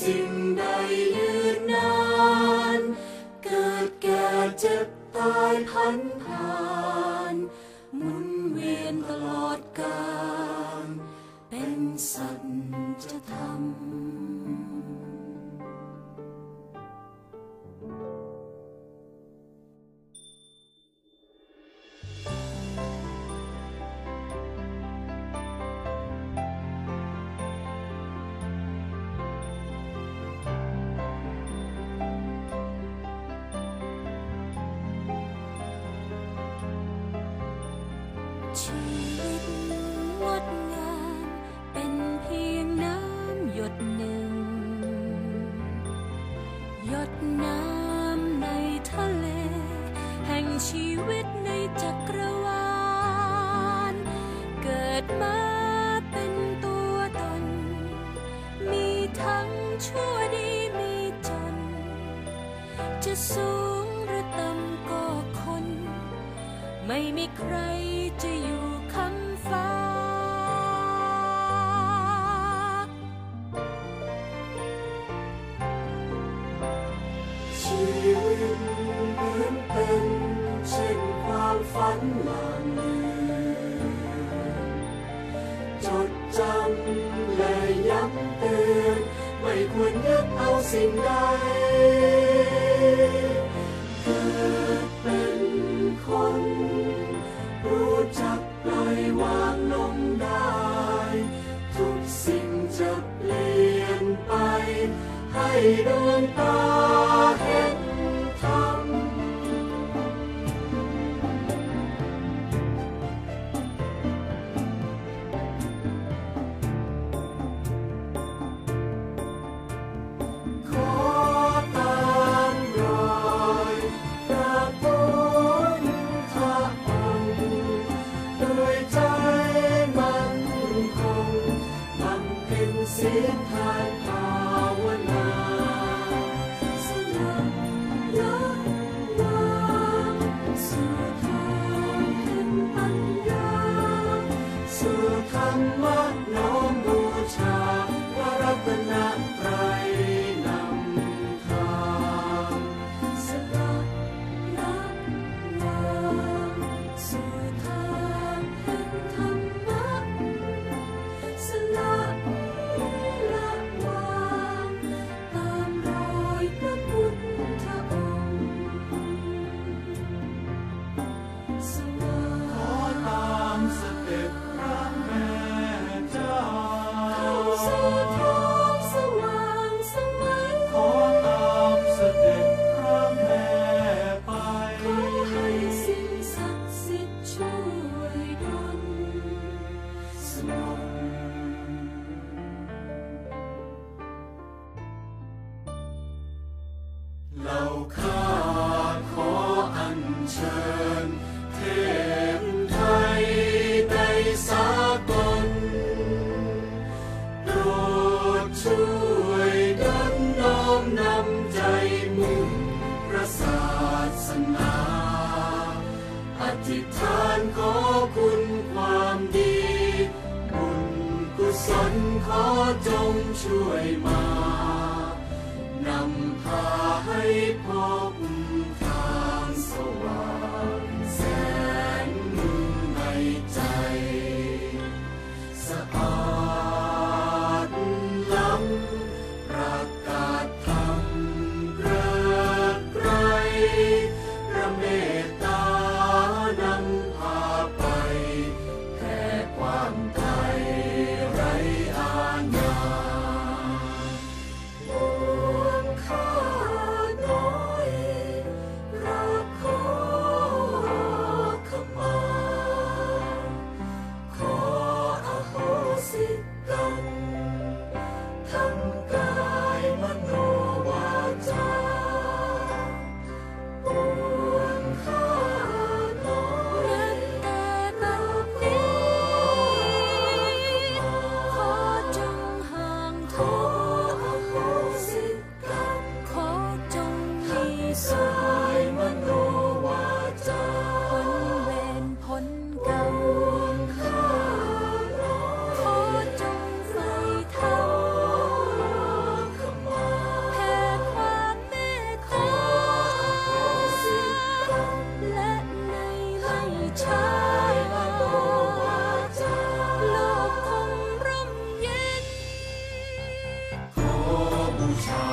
สิ่งใดยืนนาน เกิดแก่เจ็บตายพันผ่านหมุนเวียนตลอดกาลเป็นสัจธรรม ดมาเป็นตัวตน มีทั้งชั่วดีมีจน จะสูงหรือต่ำก็คน ไม่มีใครจะอยู่คำฟ้าชีวิตเหมือนเป็นเช่นความฝันหลาง สิ่งใดเกิดเป็นคน รู้จักปล่อยวางลงได้ ทุกสิ่งจะเปลี่ยนไป ให้ดวงตา ธรรมะน้อมบูชาพระรัตนตรัยนำทางสละละวางสู่ทางแห่งธรรมะสละละวางตามรอยพระพุทธองค์สว่า ธิษฐานขอคุณความดี บุญกุศลขอจงช่วยมานำพาให้พบายมโนวาจานเวรพ้นกรรมขอจงใส่ธรรมแผ่ความเมตตาและในไม่ช้าโลกคงร่มเย็นขอบูชา